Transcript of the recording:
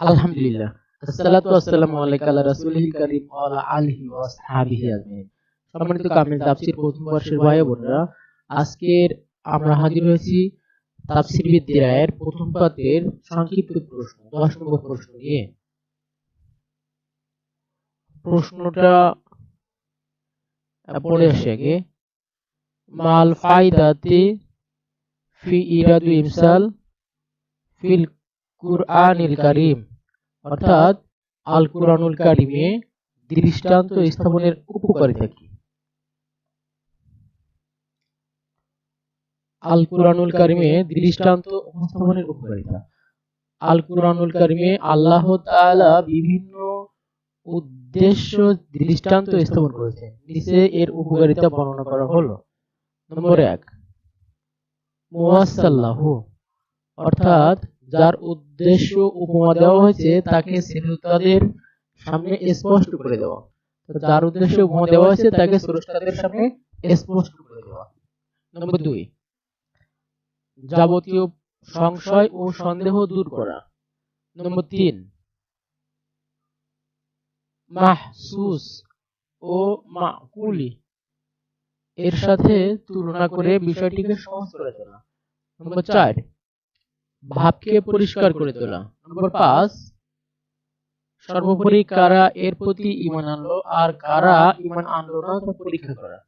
আলহামদুলিল্লাহ। আসসালাতু আলাইকা আলা রাসূলিল কারীম ওয়া আলা আলিহি ওয়া আজমাইন। সম্মানিত কামিল তাফসীর প্রথম বর্ষের ভাই বোনেরা, আজকের আমরা হাজির হয়েছি তাফসীর বিদ্যায়ের প্রথম পাতের সংক্ষিপ্ত প্রশ্ন 10 নম্বর প্রশ্ন নিয়ে। প্রশ্নটা পড়ে আসি আগে। মাল ফায়দাতি ফি ইরাদু ইমসাল ফিল কুরআনিল কারীম, অর্থাৎ আল কুরআনুল কারিমে দৃষ্টান্ত স্থাপনের উপকারিতা কি? আল কুরআনুল কারিমে দৃষ্টান্ত উপস্থাপনের উপকারিতা। আল কুরআনুল কারিমে আল্লাহ তাআলা বিভিন্ন উদ্দেশ্য দৃষ্টান্ত স্থাপন করেছেন। নিচে এর উপকারিতা বর্ণনা করা হলো। নম্বর এক মুয়াসাল্লাহু অর্থাৎ যার উদ্দেশ্য উপমা দেওয়া হয়েছে, তাকে শ্রোতাদের সামনে স্পষ্ট করে দেওয়া। যার উদ্দেশ্য উপমা দেওয়া হয়েছে, তাকে সামনে স্পষ্ট করে দেওয়া। নম্বর দুই, যাবতীয় সংশয় ও সন্দেহ দূর করা। নম্বর তিন, মাহসুস ও মাকুলি এর সাথে তুলনা করে বিষয়টিকে সহজ করে নম্বর চার ভাবকে পরিষ্কার করে তোলা। নম্বর পাঁচ, সর্বোপরি কারা এর প্রতি ইমান আনলো আর কারা ইমান আনলো না তা পরীক্ষা করা।